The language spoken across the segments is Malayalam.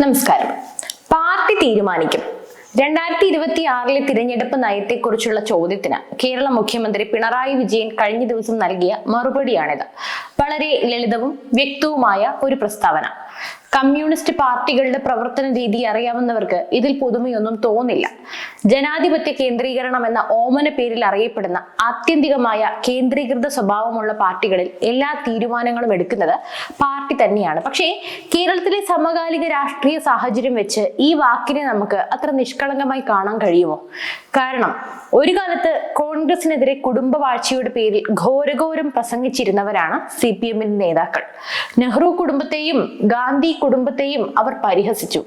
നമസ്കാരം. പാർട്ടി തീരുമാനിക്കും. രണ്ടായിരത്തി ഇരുപത്തി ആറിലെ തിരഞ്ഞെടുപ്പ് നയത്തെക്കുറിച്ചുള്ള ചോദ്യത്തിന് കേരള മുഖ്യമന്ത്രി പിണറായി വിജയൻ കഴിഞ്ഞ ദിവസം നൽകിയ മറുപടിയാണിത്. വളരെ ലളിതവും വ്യക്തവുമായ ഒരു പ്രസ്താവന. കമ്മ്യൂണിസ്റ്റ് പാർട്ടികളുടെ പ്രവർത്തന രീതി അറിയാവുന്നവർക്ക് ഇതിൽ പുതുമയൊന്നും തോന്നില്ല. ജനാധിപത്യ കേന്ദ്രീകരണം എന്ന ഓമന പേരിൽ അറിയപ്പെടുന്ന ആത്യന്തികമായ കേന്ദ്രീകൃത സ്വഭാവമുള്ള പാർട്ടികളിൽ എല്ലാ തീരുമാനങ്ങളും എടുക്കുന്നത് പാർട്ടി തന്നെയാണ്. പക്ഷേ കേരളത്തിലെ സമകാലിക രാഷ്ട്രീയ സാഹചര്യം വെച്ച് ഈ വാക്കിനെ നമുക്ക് അത്ര നിഷ്കളങ്കമായി കാണാൻ കഴിയുമോ? കാരണം ഒരു കാലത്ത് കോൺഗ്രസിനെതിരെ കുടുംബവാഴ്ചയുടെ പേരിൽ ഘോരഘോരം പ്രസംഗിച്ചിരുന്നവരാണ് സി. പി എമ്മിന്റെ നേതാക്കൾ. നെഹ്റു കുടുംബത്തെയും ഗാന്ധി കുടുംബത്തെയും അവർ പരിഹസിച്ചു.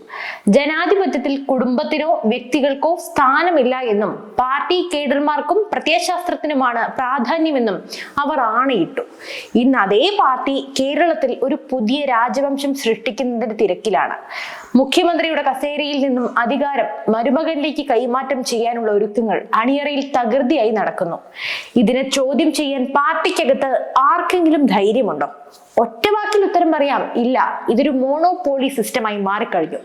ജനാധിപത്യത്തിൽ കുടുംബത്തിനോ വ്യക്തികൾക്കോ സ്ഥാനമില്ല എന്നും പാർട്ടി കേഡർമാർക്കും പ്രത്യയശാസ്ത്രത്തിനുമാണ് പ്രാധാന്യമെന്നും അവർ ആണയിട്ടു. ഇന്ന് അതേ പാർട്ടി കേരളത്തിൽ ഒരു പുതിയ രാജവംശം സൃഷ്ടിക്കുന്നതിന്റെ തിരക്കിലാണ്. മുഖ്യമന്ത്രിയുടെ കസേരയിൽ നിന്നും അധികാരം മരുമകനിലേക്ക് കൈമാറ്റം ചെയ്യാനുള്ള ഒരുക്കങ്ങൾ അണിയറയിൽ തകൃതിയായി നടക്കുന്നു. ഇതിനെ ചോദ്യം ചെയ്യാൻ പാർട്ടിക്കകത്ത് ആർക്കെങ്കിലും ധൈര്യമുണ്ടോ? ഒറ്റവാക്കിൽ ഉത്തരം പറയാം. ഇല്ല ഇതൊരു മോണോപോളി സിസ്റ്റമായി മാറിക്കഴിഞ്ഞു.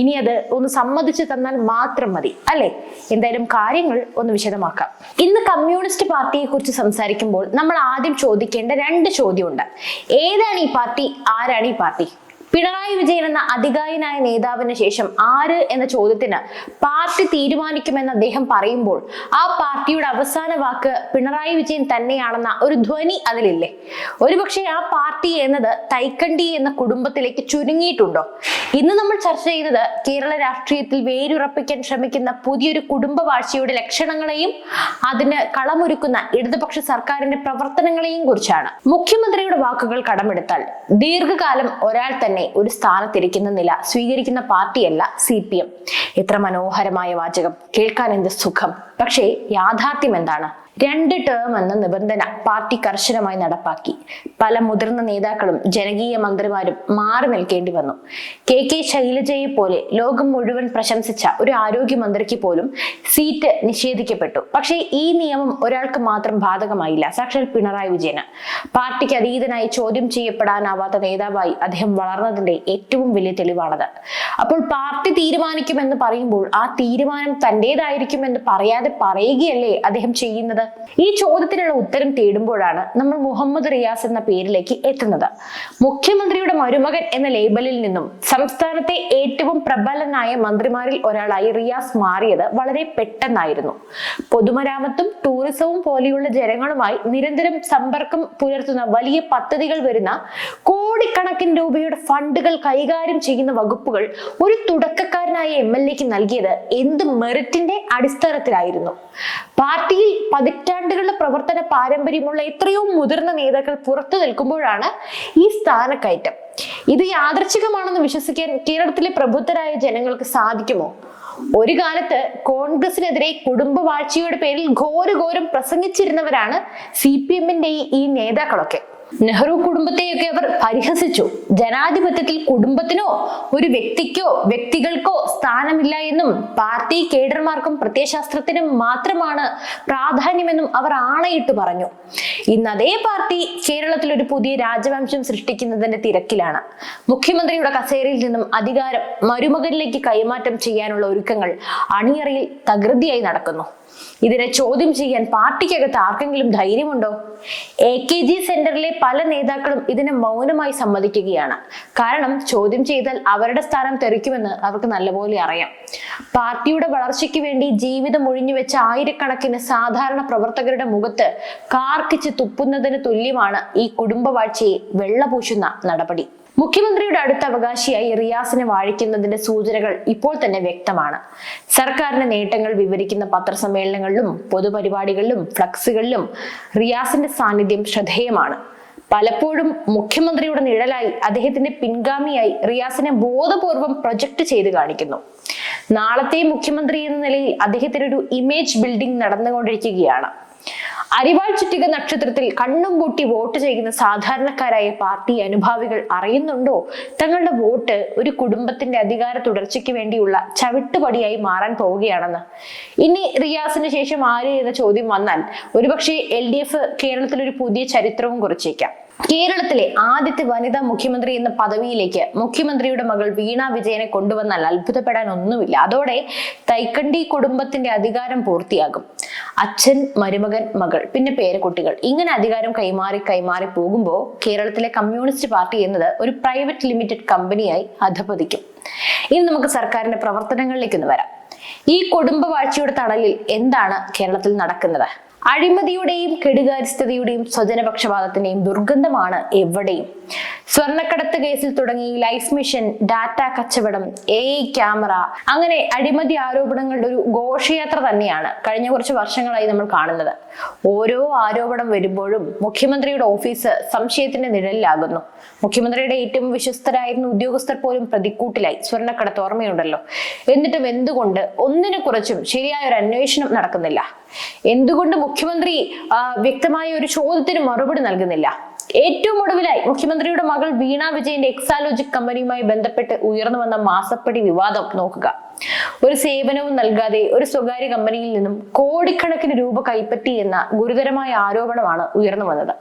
ഇനി അത് ഒന്ന് സമ്മതിച്ചു തന്നാൽ മാത്രം മതി അല്ലെ? എന്തായാലും കാര്യങ്ങൾ ഒന്ന് വിശദമാക്കാം. ഇന്ന് കമ്മ്യൂണിസ്റ്റ് പാർട്ടിയെ കുറിച്ച് സംസാരിക്കുമ്പോൾ നമ്മൾ ആദ്യം ചോദിക്കേണ്ട രണ്ട് ചോദ്യമുണ്ട്. ഏതാണ് ഈ പാർട്ടി? ആരാണ് ഈ പാർട്ടി? പിണറായി വിജയൻ എന്ന അധികായനായ നേതാവിന് ശേഷം ആര് എന്ന ചോദ്യത്തിന് പാർട്ടി തീരുമാനിക്കുമെന്ന് അദ്ദേഹം പറയുമ്പോൾ ആ പാർട്ടിയുടെ അവസാന വാക്ക് പിണറായി വിജയൻ തന്നെയാണെന്ന ഒരു ധ്വനി അതിലില്ലേ? ഒരുപക്ഷെ ആ പാർട്ടി എന്നത് തൈക്കണ്ടി എന്ന കുടുംബത്തിലേക്ക് ചുരുങ്ങിയിട്ടുണ്ടോ? ഇന്ന് നമ്മൾ ചർച്ച ചെയ്യുന്നത് കേരള രാഷ്ട്രീയത്തിൽ വേരുറപ്പിക്കാൻ ശ്രമിക്കുന്ന പുതിയൊരു കുടുംബവാഴ്ചയുടെ ലക്ഷണങ്ങളെയും അതിന് കളമൊരുക്കുന്ന ഇടതുപക്ഷ സർക്കാരിന്റെ പ്രവർത്തനങ്ങളെയും കുറിച്ചാണ്. മുഖ്യമന്ത്രിയുടെ വാക്കുകൾ കടമെടുത്താൽ ദീർഘകാലം ഒരാൾ തന്നെ ഒരു സ്ഥാനത്തിരിക്കുന്ന നില സ്വീകരിക്കുന്ന പാർട്ടിയല്ല സി പി എം. എത്ര മനോഹരമായ വാചകം. കേൾക്കാൻ എന്ത് സുഖം. പക്ഷേ യാഥാർത്ഥ്യം എന്താണ് രണ്ട് ടേം എന്ന നിബന്ധന പാർട്ടി കർശനമായി നടപ്പാക്കി. പല മുതിർന്ന നേതാക്കളും ജനകീയ മന്ത്രിമാരും മാറി നിൽക്കേണ്ടി വന്നു. കെ കെ ശൈലജയെ പോലെ ലോകം മുഴുവൻ പ്രശംസിച്ച ഒരു ആരോഗ്യമന്ത്രിക്ക് പോലും സീറ്റ് നിഷേധിക്കപ്പെട്ടു. പക്ഷേ ഈ നിയമം ഒരാൾക്ക് മാത്രം ബാധകമായില്ല. സാക്ഷാൽ പിണറായി വിജയന്. പാർട്ടിക്ക് അതീതനായി ചോദ്യം ചെയ്യപ്പെടാനാവാത്ത നേതാവായി അദ്ദേഹം വളർന്നതിന്റെ ഏറ്റവും വലിയ തെളിവാണത്. അപ്പോൾ പാർട്ടി തീരുമാനിക്കുമെന്ന് പറയുമ്പോൾ ആ തീരുമാനം തന്റേതായിരിക്കുമെന്ന് പറയാതെ പറയുകയല്ലേ അദ്ദേഹം ചെയ്യുന്നത്? ഈ ചോദ്യത്തിനുള്ള ഉത്തരം തേടുമ്പോഴാണ് നമ്മൾ മുഹമ്മദ് റിയാസ് എന്ന പേരിലേക്ക് എത്തുന്നത്. മുഖ്യമന്ത്രിയുടെ മരുമകൻ എന്ന ലേബലിൽ നിന്നും സംസ്ഥാനത്തെ ഏറ്റവും പ്രബലനായ മന്ത്രിമാരിൽ ഒരാളായി റിയാസ് മാറിയത് വളരെ പെട്ടെന്നായിരുന്നു. പൊതുമരാമത്തും ടൂറിസവും പോലെയുള്ള ജനങ്ങളുമായി നിരന്തരം സമ്പർക്കം പുലർത്തുന്ന വലിയ പദ്ധതികൾ വരുന്ന കോടിക്കണക്കിന് രൂപയുടെ ഫണ്ടുകൾ കൈകാര്യം ചെയ്യുന്ന വകുപ്പുകൾ ഒരു തുടക്കക്കാരനായ എം എൽ എക്ക് നൽകിയത് എന്ത് മെറിറ്റിന്റെ അടിസ്ഥാനത്തിലായിരുന്നു. പാർട്ടിയിൽ പതിറ്റാണ്ടുകളുടെ പ്രവർത്തന പാരമ്പര്യമുള്ള എത്രയോ മുതിർന്ന നേതാക്കൾ പുറത്തു നിൽക്കുമ്പോഴാണ് ഈ സ്ഥാനക്കയറ്റം. ഇത് യാദർച്ഛികമാണെന്ന് വിശ്വസിക്കാൻ കേരളത്തിലെ പ്രബുദ്ധരായ ജനങ്ങൾക്ക് സാധിക്കുമോ? ഒരു കാലത്ത് കോൺഗ്രസിനെതിരെ കുടുംബവാഴ്ചയുടെ പേരിൽ ഘോരഘോരം പ്രസംഗിച്ചിരുന്നവരാണ് സി പി എമ്മിന്റെ ഈ നേതാക്കളൊക്കെ. നെഹ്റു കുടുംബത്തെയൊക്കെ അവർ പരിഹസിച്ചു. ജനാധിപത്യത്തിൽ കുടുംബത്തിനോ ഒരു വ്യക്തിക്കോ വ്യക്തികൾക്കോ സ്ഥാനമില്ല എന്നും പാർട്ടി കേഡർമാർക്കും പ്രത്യയശാസ്ത്രത്തിനും മാത്രമാണ് പ്രാധാന്യമെന്നും അവർ ആണയിട്ട് പറഞ്ഞു. ഇന്ന് അതേ പാർട്ടി കേരളത്തിൽ ഒരു പുതിയ രാജവംശം സൃഷ്ടിക്കുന്നതിന്റെ തിരക്കിലാണ്. മുഖ്യമന്ത്രിയുടെ കസേരയിൽ നിന്നും അധികാരം മരുമകനിലേക്ക് കൈമാറ്റം ചെയ്യാനുള്ള ഒരുക്കങ്ങൾ അണിയറയിൽ തകൃതിയായി നടക്കുന്നു. ഇതിനെ ചോദ്യം ചെയ്യാൻ പാർട്ടിക്കകത്ത് ആർക്കെങ്കിലും ധൈര്യമുണ്ടോ? എ കെ ജി സെന്ററിലെ പല നേതാക്കളും ഇതിനെ മൗനമായി സമ്മതിക്കുകയാണ്. കാരണം ചോദ്യം ചെയ്താൽ അവരുടെ സ്ഥാനം തെറിക്കുമെന്ന് അവർക്ക് നല്ലപോലെ അറിയാം. പാർട്ടിയുടെ വളർച്ചയ്ക്ക് വേണ്ടി ജീവിതം ഒഴിഞ്ഞുവെച്ച ആയിരക്കണക്കിന് സാധാരണ പ്രവർത്തകരുടെ മുഖത്ത് കാർക്കിച്ച് തുപ്പുന്നതിന് തുല്യമാണ് ഈ കുടുംബവാഴ്ചയെ വെള്ളപൂശുന്ന നടപടി. മുഖ്യമന്ത്രിയുടെ അടുത്ത അവകാശിയായി റിയാസിനെ വാഴിക്കുന്നതിന്റെ സൂചനകൾ ഇപ്പോൾ തന്നെ വ്യക്തമാണ്. സർക്കാരിന്റെ നേട്ടങ്ങൾ വിവരിക്കുന്ന പത്രസമ്മേളനങ്ങളിലും പൊതുപരിപാടികളിലും ഫ്ലക്സുകളിലും റിയാസിന്റെ സാന്നിധ്യം ശ്രദ്ധേയമാണ്. പലപ്പോഴും മുഖ്യമന്ത്രിയുടെ നിഴലായി അദ്ദേഹത്തിന്റെ പിൻഗാമിയായി റിയാസിനെ ബോധപൂർവം പ്രൊജക്ട് ചെയ്ത് കാണിക്കുന്നു. നാളത്തെ മുഖ്യമന്ത്രി എന്ന നിലയിൽ അദ്ദേഹത്തിനൊരു ഇമേജ് ബിൽഡിംഗ് നടന്നുകൊണ്ടിരിക്കുകയാണ്. അരിവാൾ ചുറ്റിക നക്ഷത്രത്തിൽ കണ്ണും പൂട്ടി വോട്ട് ചെയ്യുന്ന സാധാരണക്കാരായ പാർട്ടി അനുഭാവികൾ അറിയുന്നുണ്ടോ? തങ്ങളുടെ വോട്ട് ഒരു കുടുംബത്തിന്റെ അധികാര തുടർച്ചയ്ക്ക് വേണ്ടിയുള്ള ചവിട്ടുപടിയായി മാറാൻ പോവുകയാണെന്ന്. ഇനി റിയാസിന് ശേഷം ആര് എന്ന ചോദ്യം വന്നാൽ ഒരുപക്ഷെ എൽ ഡി എഫ് കേരളത്തിൽ ഒരു പുതിയ ചരിത്രവും കുറിച്ചേക്കാം. കേരളത്തിലെ ആദ്യത്തെ വനിതാ മുഖ്യമന്ത്രി എന്ന പദവിയിലേക്ക് മുഖ്യമന്ത്രിയുടെ മകൾ വീണ വിജയനെ കൊണ്ടുവന്നാൽ അത്ഭുതപ്പെടാൻ ഒന്നുമില്ല. അതോടെ തൈക്കണ്ടി കുടുംബത്തിന്റെ അധികാരം പൂർത്തിയാകും. അച്ഛൻ മരുമകൻ മകൾ പിന്നെ പേരക്കുട്ടികൾ ഇങ്ങനെ അധികാരം കൈമാറി കൈമാറി പോകുമ്പോൾ കേരളത്തിലെ കമ്മ്യൂണിസ്റ്റ് പാർട്ടി എന്നത് ഒരു പ്രൈവറ്റ് ലിമിറ്റഡ് കമ്പനിയായി അധപതിക്കും. ഇനി നമുക്ക് സർക്കാരിന്റെ പ്രവർത്തനങ്ങളിലേക്ക് ഒന്ന് വരാം. ഈ കുടുംബവാഴ്ചയുടെ തണലിൽ എന്താണ് കേരളത്തിൽ നടക്കുന്നത്? അഴിമതിയുടെയും കെടുകാര്യസ്ഥതയുടെയും സ്വജനപക്ഷപാതത്തിന്റെയും ദുർഗന്ധമാണ് എവിടെയും. സ്വർണക്കടത്ത് കേസിൽ തുടങ്ങി ലൈഫ് മിഷൻ ഡാറ്റ കച്ചവടം എ ക്യാമറ അങ്ങനെ അഴിമതി ആരോപണങ്ങളുടെ ഒരു ഘോഷയാത്ര തന്നെയാണ് കഴിഞ്ഞ കുറച്ച് വർഷങ്ങളായി നമ്മൾ കാണുന്നത്. ഓരോ ആരോപണം വരുമ്പോഴും മുഖ്യമന്ത്രിയുടെ ഓഫീസ് സംശയത്തിന്റെ നിഴലിലാകുന്നു. മുഖ്യമന്ത്രിയുടെ ഏറ്റവും വിശ്വസ്തരായിരുന്ന ഉദ്യോഗസ്ഥർ പോലും പ്രതിക്കൂട്ടിലായി. സ്വർണക്കടത്ത് ഓർമ്മയുണ്ടല്ലോ. എന്നിട്ടും എന്തുകൊണ്ട് ഒന്നിനെ കുറിച്ചും ശരിയായ ഒരു അന്വേഷണം നടക്കുന്നില്ല. എന്തുകൊണ്ട് മുഖ്യമന്ത്രി വ്യക്തമായ ഒരു ചോദ്യത്തിന് മറുപടി നൽകുന്നില്ല. ഏറ്റവും ഒടുവിലായി മുഖ്യമന്ത്രിയുടെ മകൾ വീണ വിജയന്റെ എക്സാലോജിക് കമ്പനിയുമായി ബന്ധപ്പെട്ട് ഉയർന്നു വന്ന മാസപ്പടി വിവാദം നോക്കുക. ഒരു സേവനവും നൽകാതെ ഒരു സ്വകാര്യ കമ്പനിയിൽ നിന്നും കോടിക്കണക്കിന് രൂപ കൈപ്പറ്റി എന്ന ഗുരുതരമായ ആരോപണമാണ് ഉയർന്നു വന്നത്.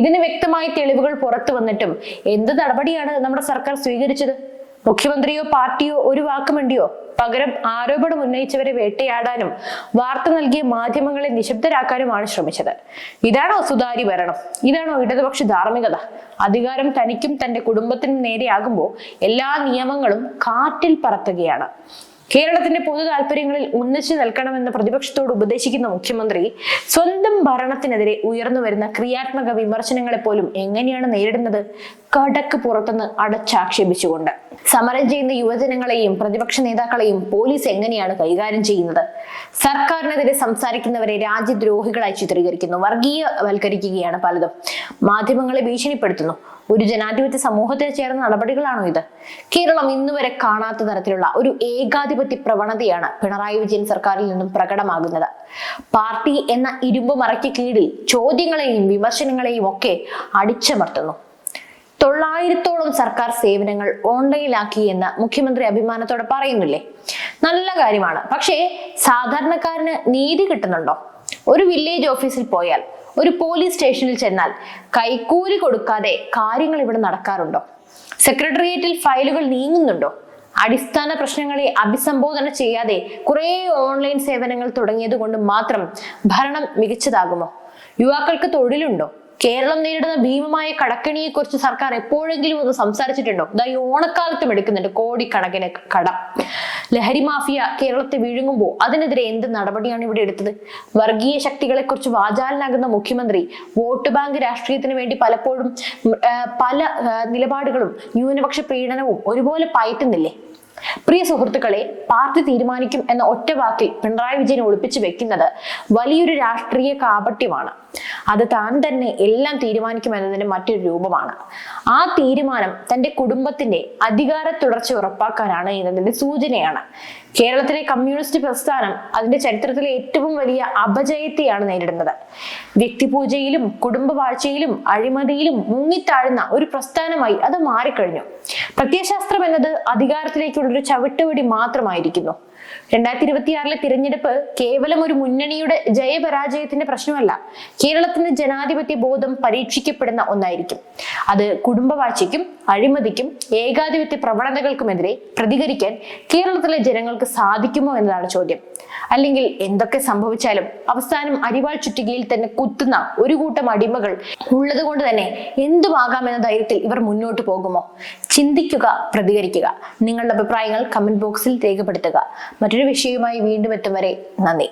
ഇതിന് വ്യക്തമായ തെളിവുകൾ പുറത്തു വന്നിട്ടും എന്ത് നടപടിയാണ് നമ്മുടെ സർക്കാർ സ്വീകരിച്ചത്? മുഖ്യമന്ത്രിയോ പാർട്ടിയോ ഒരു വാക്കുമിണ്ടിയോ പകരം ആരോപണം ഉന്നയിച്ചവരെ വേട്ടയാടാനും വാർത്ത നൽകിയ മാധ്യമങ്ങളെ നിശബ്ദരാക്കാനുമാണ് ശ്രമിച്ചത്. ഇതാണോ സുതാര്യ ഭരണം? ഇതാണോ ഇടതുപക്ഷ ധാർമ്മികത? അധികാരം തനിക്കും തന്റെ കുടുംബത്തിനും നേരെയാകുമ്പോൾ എല്ലാ നിയമങ്ങളും കാറ്റിൽ പറത്തുകയാണ്. കേരളത്തിന്റെ പൊതു താല്പര്യങ്ങളിൽ ഒന്നിച്ചു നിൽക്കണമെന്ന് പ്രതിപക്ഷത്തോട് ഉപദേശിക്കുന്ന മുഖ്യമന്ത്രി സ്വന്തം ഭരണത്തിനെതിരെ ഉയർന്നു വരുന്ന ക്രിയാത്മക വിമർശനങ്ങളെ പോലും എങ്ങനെയാണ് നേരിടുന്നത്? കടക്ക് പുറത്തുനിന്ന് അടച്ചാക്ഷേപിച്ചുകൊണ്ട്. സമരം ചെയ്യുന്ന യുവജനങ്ങളെയും പ്രതിപക്ഷ നേതാക്കളെയും പോലീസ് എങ്ങനെയാണ് കൈകാര്യം ചെയ്യുന്നത്? സർക്കാരിനെതിരെ സംസാരിക്കുന്നവരെ രാജ്യദ്രോഹികളായി ചിത്രീകരിക്കുന്നു. വർഗീയവൽക്കരിക്കുകയാണ് പലതും. മാധ്യമങ്ങളെ ഭീഷണിപ്പെടുത്തുന്നു. ഒരു ജനാധിപത്യ സമൂഹത്തെ ചേർന്ന നടപടികളാണോ ഇത്? കേരളം ഇന്നുവരെ കാണാത്ത തരത്തിലുള്ള ഒരു ഏകാധിപത്യ പ്രവണതയാണ് പിണറായി വിജയൻ സർക്കാരിൽ നിന്നും പ്രകടമാകുന്നത്. പാർട്ടി എന്ന ഇരുമ്പ് മറയ്ക്ക് കീഴിൽ ചോദ്യങ്ങളെയും വിമർശനങ്ങളെയും ഒക്കെ അടിച്ചമർത്തുന്നു. തൊള്ളായിരത്തോളം സർക്കാർ സേവനങ്ങൾ ഓൺലൈനിലാക്കി എന്ന് മുഖ്യമന്ത്രി അഭിമാനത്തോടെ പറയുന്നില്ലേ? നല്ല കാര്യമാണ്. പക്ഷേ സാധാരണക്കാരന് നീതി കിട്ടുന്നുണ്ടോ? ഒരു വില്ലേജ് ഓഫീസിൽ പോയാൽ ഒരു പോലീസ് സ്റ്റേഷനിൽ ചെന്നാൽ കൈക്കൂലി കൊടുക്കാതെ കാര്യങ്ങൾ ഇവിടെ നടക്കാറുണ്ടോ? സെക്രട്ടേറിയറ്റിൽ ഫയലുകൾ നീങ്ങുന്നുണ്ടോ? അടിസ്ഥാന പ്രശ്നങ്ങളെ അഭിസംബോധന ചെയ്യാതെ കുറെ ഓൺലൈൻ സേവനങ്ങൾ തുടങ്ങിയത് കൊണ്ട് മാത്രം ഭരണം മികച്ചതാകുമോ? യുവാക്കൾക്ക് തൊഴിലുണ്ടോ? കേരളം നേരിടുന്ന ഭീമമായ കടക്കെണിയെക്കുറിച്ച് സർക്കാർ എപ്പോഴെങ്കിലും ഒന്ന് സംസാരിച്ചിട്ടുണ്ടോ? ഇതാ ഈ ഓണക്കാലത്തും എടുക്കുന്നുണ്ട് കോടിക്കണക്കിന് കട. ലഹരി മാഫിയ കേരളത്തെ വിഴുങ്ങുമ്പോൾ അതിനെതിരെ എന്ത് നടപടിയാണ് ഇവിടെ എടുത്തത്? വർഗീയ ശക്തികളെ കുറിച്ച് വാചാലനാകുന്ന മുഖ്യമന്ത്രി വോട്ട് ബാങ്ക് രാഷ്ട്രീയത്തിന് വേണ്ടി പലപ്പോഴും പല നിലപാടുകളും ന്യൂനപക്ഷ പ്രീണനവും ഒരുപോലെ പയറ്റുന്നില്ലേ? പ്രിയ സുഹൃത്തുക്കളെ പാർട്ടി തീരുമാനിക്കും എന്ന ഒറ്റ വാക്കിൽ പിണറായി വിജയനെ ഒളിപ്പിച്ചു വെക്കുന്നത് വലിയൊരു രാഷ്ട്രീയ കാപട്യമാണ്. അത് താൻ തന്നെ എല്ലാം തീരുമാനിക്കും എന്നതിന്റെ മറ്റൊരു രൂപമാണ്. ആ തീരുമാനം തന്റെ കുടുംബത്തിന്റെ അധികാര തുടർച്ച ഉറപ്പാക്കാനാണ് എന്നതിന്റെ സൂചനയാണ്. കേരളത്തിലെ കമ്മ്യൂണിസ്റ്റ് പ്രസ്ഥാനം അതിന്റെ ചരിത്രത്തിലെ ഏറ്റവും വലിയ അപജയത്തെയാണ് നേരിടുന്നത്. വ്യക്തിപൂജയിലും കുടുംബവാഴ്ചയിലും അഴിമതിയിലും മുങ്ങിത്താഴുന്ന ഒരു പ്രസ്ഥാനമായി അത് മാറിക്കഴിഞ്ഞു. പ്രത്യയശാസ്ത്രം എന്നത് അധികാരത്തിലേക്കുള്ള ഒരു ചവിട്ടുവടി മാത്രമായിരിക്കുന്നു. രണ്ടായിരത്തി ഇരുപത്തിയാറിലെ തിരഞ്ഞെടുപ്പ് കേവലം ഒരു മുന്നണിയുടെ ജയപരാജയത്തിന്റെ പ്രശ്നമല്ല. കേരളത്തിന്റെ ജനാധിപത്യ ബോധം പരീക്ഷിക്കപ്പെടുന്ന ഒന്നായിരിക്കും. അത് കുടുംബവാഴ്ചയ്ക്കും അഴിമതിക്കും ഏകാധിപത്യ പ്രവണതകൾക്കുമെതിരെ പ്രതികരിക്കാൻ കേരളത്തിലെ ജനങ്ങൾക്ക് സാധിക്കുമോ എന്നതാണ് ചോദ്യം. അല്ലെങ്കിൽ എന്തൊക്കെ സംഭവിച്ചാലും അവസാനം അരിവാൾ ചുറ്റികയിൽ തന്നെ കുത്തുന്ന ഒരു കൂട്ടം അടിമകൾ ഉള്ളത് കൊണ്ട് തന്നെ എന്തുമാകാമെന്ന ധൈര്യത്തിൽ ഇവർ മുന്നോട്ട് പോകുമോ? ചിന്തിക്കുക പ്രതികരിക്കുക. നിങ്ങളുടെ അഭിപ്രായങ്ങൾ കമന്റ് ബോക്സിൽ രേഖപ്പെടുത്തുക. മറ്റൊരു വിഷയവുമായി വീണ്ടും എത്തും വരെ നന്ദി.